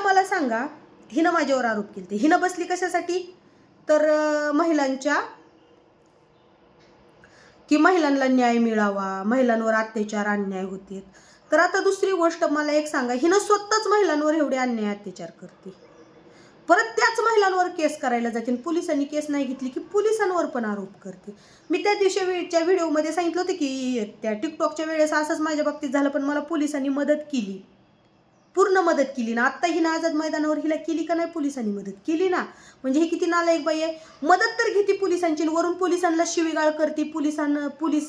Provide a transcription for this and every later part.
मला सांगा हिनं माझ्यावर आरोप केले हिनं बसली कशासाठी? तर महिलांच्या की महिलांना न्याय मिळावा महिलांवर अत्याचार अन्याय होते. तर आता दुसरी गोष्ट मला एक सांगा हिनं स्वतःच महिलांवर एवढे अन्याय अत्याचार करते. परत त्याच महिलांवर केस करायला जातील पोलिसांनी केस नाही घेतली की पोलिसांवर पण आरोप करते. मी त्या दिवशी वेळच्या व्हिडिओमध्ये सांगितलं होतं की त्या टिकटॉकच्या वेळेस असंच माझ्या बाबतीत झालं पण मला पोलिसांनी मदत केली. पूर्ण मदत केली ना? आत्ता हिनं आझाद मैदानावर हिला केली का नाही पोलिसांनी मदत? केली ना. म्हणजे ही किती नालायक बाई आहे. मदत तर घेते पोलिसांची वरून पोलिसांना शिवीगाळ करते. पोलिसांना पोलीस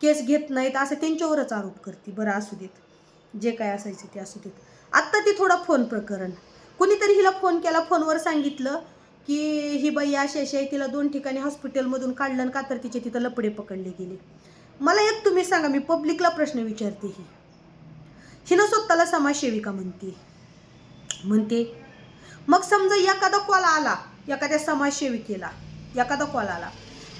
केस घेत नाहीत. असं त्यांच्यावरच आरोप करते. बरं असू देत. जे काय असायचं ते असू देत. आत्ता ती थोडा फोन प्रकरण. कुणीतरी हिला फोन केला फोनवर सांगितलं की ही बाई अशी अशी आहे. तिला दोन ठिकाणी हॉस्पिटलमधून काढलं का तर तिचे तिथं लपडे पकडले गेले. मला एक तुम्ही सांगा मी पब्लिकला प्रश्न विचारते ही. हिनं स्वतःला समाजसेविका म्हणते. म्हणते मग समजा एखादा कॉल आला एखाद्या समाजसेविकेला एखादा कॉल आला.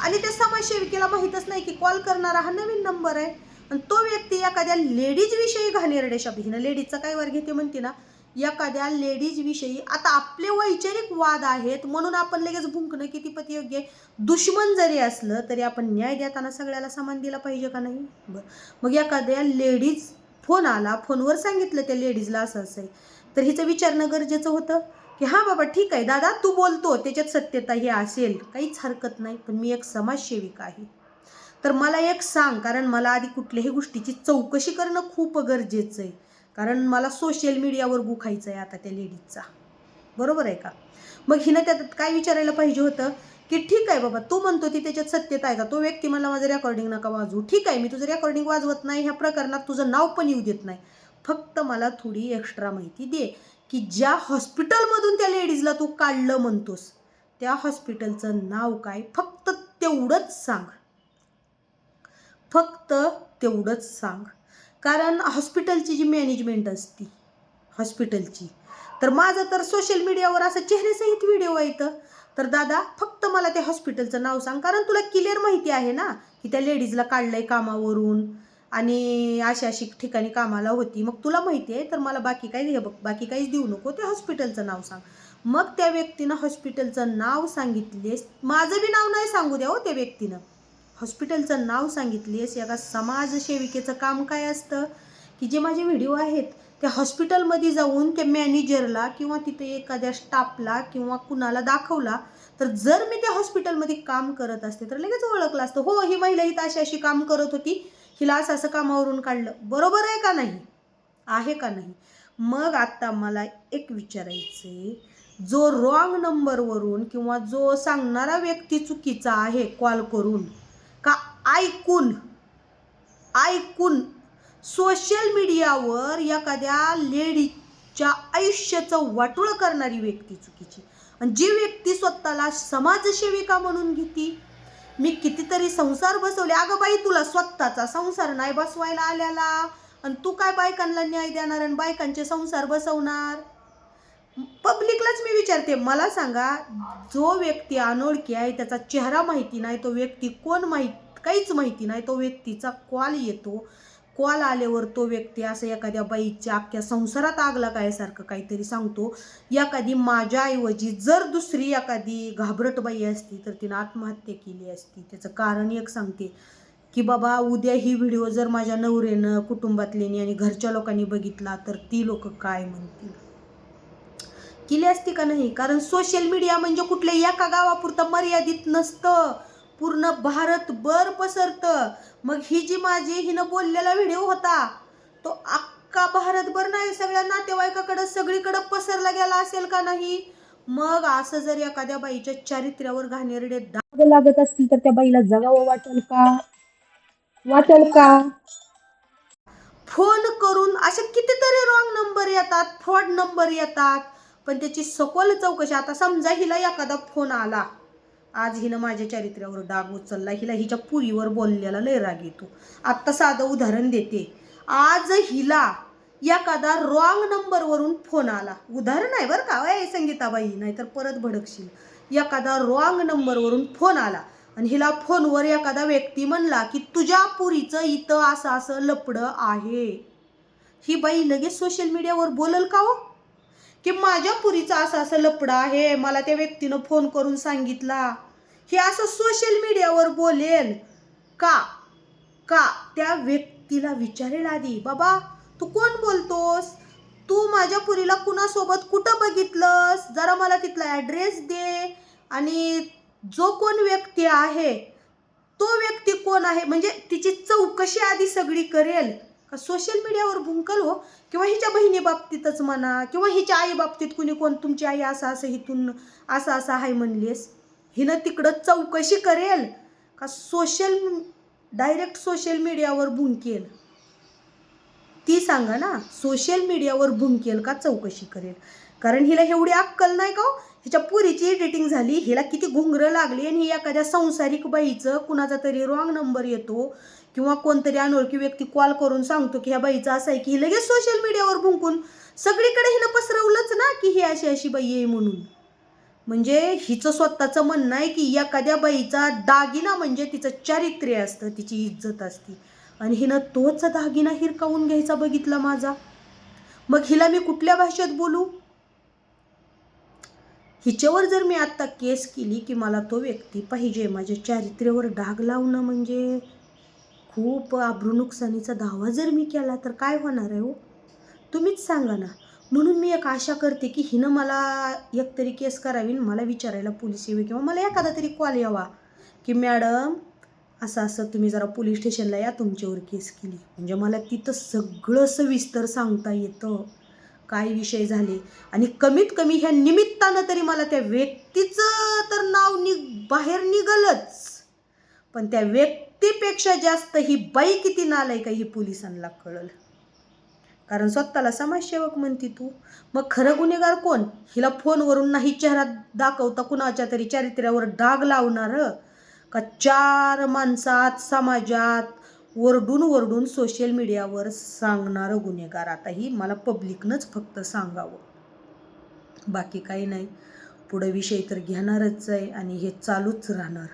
आणि त्या समाजसेविकेला माहीतच नाही की कॉल करणारा हा नवीन नंबर आहे. आणि तो व्यक्ती एखाद्या लेडीजविषयी घाणेरडे शब्द हिनं लेडीजचा काय वर घेते म्हणते ना एखाद्या लेडीजविषयी आता आपले वैचारिक वाद आहेत म्हणून आपण लगेच भुंकणं किती पती योग्य आहे? दुश्मन जरी असलं तरी आपण न्याय देताना सगळ्याला समान दिला पाहिजे का नाही? बरं. मग एखाद्या लेडीज फोन आला फोनवर सांगितलं त्या लेडीजला असं असं आहे. तर हिचं विचारणं गरजेचं होतं की हां बाबा ठीक आहे दादा तू बोलतो त्याच्यात सत्यता ही असेल. काहीच हरकत नाही पण मी एक समाजसेविका आहे. तर मला एक सांग कारण मला आधी कुठल्याही गोष्टीची चौकशी करणं खूप गरजेचं आहे. कारण मला सोशल मीडियावर गुखायचं आहे आता त्या लेडीजचा. बरोबर आहे का? मग हिनं त्यात काय विचारायला पाहिजे होतं? की ठीक आहे बाबा तू म्हणतो ती त्याच्यात सत्यता आहे का? तो व्यक्ती मला माझं रेकॉर्डिंग नका वाजवू. ठीक आहे मी तुझं रेकॉर्डिंग वाजवत नाही ह्या प्रकरणात तुझं नाव पण येऊ देत नाही. फक्त मला थोडी एक्स्ट्रा माहिती दे की ज्या हॉस्पिटलमधून त्या लेडीजला तू काढलं म्हणतोस त्या हॉस्पिटलचं नाव काय? फक्त तेवढंच सांग. फक्त तेवढंच सांग. कारण हॉस्पिटलची जी मॅनेजमेंट असती हॉस्पिटलची तर माझं तर सोशल मीडियावर असं चेहऱ्यासहित व्हिडिओ येतं तर दादा फक्त मला त्या हॉस्पिटलचं नाव सांग कारण तुला क्लिअर माहिती आहे ना की त्या लेडीजला काढलंय कामावरून आणि अशी अशी ठिकाणी कामाला होती. मग तुला माहिती आहे तर मला बाकी काही हे बघ बाकी काहीच देऊ नको त्या हॉस्पिटलचं नाव सांग. मग त्या व्यक्तीनं हॉस्पिटलचं नाव सांगितलेस माझं बी नाव नाही सांगू द्या हो त्या व्यक्तीनं. हॉस्पिटलचं नाव सांगितलेस का समाजसेविकेचं काम काय असतं? की जे माझे व्हिडिओ आहेत त्या हॉस्पिटलमध्ये जाऊन त्या मॅनेजरला किंवा तिथे एखाद्या स्टाफला किंवा कुणाला दाखवला तर जर मी त्या हॉस्पिटलमध्ये काम करत असते तर लगेच ओळखलं असतं हो ही महिला इथं अशी अशी काम करत होती हिला असं असं कामावरून काढलं. बरोबर आहे का नाही? आहे का नाही? मग आत्ता मला एक विचारायचं आहे जो रॉंग नंबरवरून किंवा जो सांगणारा व्यक्ती चुकीचा आहे कॉल करून का ऐकून ऐकून सोशल मीडियावर एखाद्या लेडीच्या आयुष्याचं वाटोळं करणारी व्यक्ती चुकीची. आणि जी व्यक्ती स्वतःला समाजसेविका म्हणून घेती मी कितीतरी संसार बसवले. अगं बाई तुला स्वतःचा संसार नाही बसवायला आल्याला आणि तू काय बायकांना न्याय देणार आणि बायकांचे संसार बसवणार? पब्लिकलाच मी विचारते मला सांगा जो व्यक्ती अनोळखी आहे त्याचा चेहरा माहिती नाही तो व्यक्ती कोण माहीत काहीच माहिती नाही तो व्यक्तीचा कॉल येतो. कॉल आल्यावर तो व्यक्ती असं एखाद्या बाईच्या अख्ख्या संसारात आग लागायसारखं काहीतरी सांगतो. एखादी माझ्याऐवजी जर दुसरी एखादी घाबरट बाई असती तर तिनं आत्महत्या केली असती. त्याचं कारण एक सांगते की बाबा उद्या ही व्हिडिओ जर माझ्या नवरेनं कुटुंबातल्यानी आणि घरच्या लोकांनी बघितला तर ती लोक काय म्हणतील? केली असती का नाही? कारण सोशल मीडिया म्हणजे कुठल्या एका गावापुरतं मर्यादित नसतं. पूर्ण भारतभर पसरतं. मग ही जी माझी हिनं बोललेला व्हिडिओ होता तो अख्खा भारतभर नाही सगळ्या नातेवाईकाकडं सगळीकडं पसरला गेला असेल का नाही? मग असं जर एखाद्या बाईच्या चारित्र्यावर घाणेरडे दाग लागत असतील तर त्या बाईला जगावं वाटेल का? वाटेल का? फोन करून असे कितीतरी रॉंग नंबर येतात फ्रॉड नंबर येतात पण त्याची सखोल चौकशी आता समजा हिला एखादा फोन आला. आज हिनं माझ्या चारित्र्यावर डाग उचलला हिला हिच्या पुरीवर बोललेला लय राग येतो. आत्ता साधं उदाहरण देते. आज हिला एखादा रॉंग नंबरवरून फोन आला. उदाहरण आहे बरं का वय संगीताबाई नाहीतर परत भडकशील. एखादा रॉंग नंबरवरून फोन आला आणि हिला फोनवर एखादा व्यक्ती म्हणला की तुझ्या पुरीचं इथं असं असं लपडं आहे. ही बाई लगेच सोशल मीडियावर बोलल का हो? की माझ्या पुरीचं असं असं लपडं आहे मला त्या व्यक्तीनं फोन करून सांगितला. हे असं सोशल मीडियावर बोलेल. का? का? त्या व्यक्तीला विचारेल आधी. बाबा तू कोण बोलतोस? तू माझ्या पुरीला कुणासोबत कुठं बघितलंस? जरा मला तिथला ॲड्रेस दे. आणि जो कोण व्यक्ती आहे तो व्यक्ती कोण आहे? म्हणजे तिची चौकशी आधी सगळी करेल. का सोशल मीडियावर भुंकल हो? किंवा हिच्या बहिणी बाबतीतच म्हणा किंवा हिच्या आई बाबतीत कुणी कोण तुमची आई असं असं हिथून असं असं आहे म्हणलीस? हिनं तिकडं चौकशी करेल का सोशल डायरेक्ट सोशल मीडियावर भुंकेल ती सांगा ना सोशल मीडियावर भुंकेल का चौकशी करेल? कारण हिला एवढी अक्कल नाही का हो? हिच्या पुरीची एडिटिंग झाली हिला किती घुंगरं लागली आणि ही एखाद्या संसारिक बाईचं कुणाचा तरी रॉंग नंबर येतो किंवा कोणतरी अनोळखी व्यक्ती कॉल करून सांगतो की ह्या बाईचं असं आहे की ही लगेच सोशल मीडियावर भुंकून सगळीकडे हिनं पसरवलंच ना की ही अशी अशी बाई आहे म्हणून. म्हणजे हिचं स्वतःचं म्हणणं आहे की एखाद्या बाईचा दागिना म्हणजे तिचं चारित्र्य असतं तिची इज्जत असते. आणि हिनं तोच दागिना हिरकावून घ्यायचा बघितला माझा. मग हिला मी कुठल्या भाषेत बोलू? हिच्यावर जर मी आत्ता केस केली की मला तो व्यक्ती पाहिजे माझ्या चारित्र्यावर डाग लावणं म्हणजे खूप आब्रू नुकसानीचा दावा जर मी केला तर काय होणार आहे हो? तुम्हीच सांगा ना. म्हणून मी एक आशा करते की हिनं मला एकतरी केस करावी मला विचारायला पोलीस यावी किंवा मला एखादा तरी कॉल यावा की मॅडम असं असं तुम्ही जरा पोलीस स्टेशनला या तुमच्यावर केस केली. म्हणजे मला तिथं सगळं सविस्तर सांगता येतं. काय विषय झाले? आणि कमीत कमी ह्या निमित्तानं तरी मला त्या व्यक्तीचं तर नाव नि बाहेर निघलच. पण त्या व्यक्तीपेक्षा जास्त ही बाई किती नालायक का ही पोलिसांना कळलं. कारण स्वतःला समाजसेवक म्हणती तू. मग खरं गुन्हेगार कोण? हिला फोनवरून नाही चेहरा दाखवता कुणाच्या तरी चारित्र्यावर डाग लावणार? का चार माणसात समाजात वरडून वरडून सोशल मीडियावर सांगणारं गुन्हेगार? आता ही मला पब्लिकनंच फक्त सांगावं. बाकी काही नाही. पुढं विषय तर घेणारच आहे आणि हे चालूच राहणार.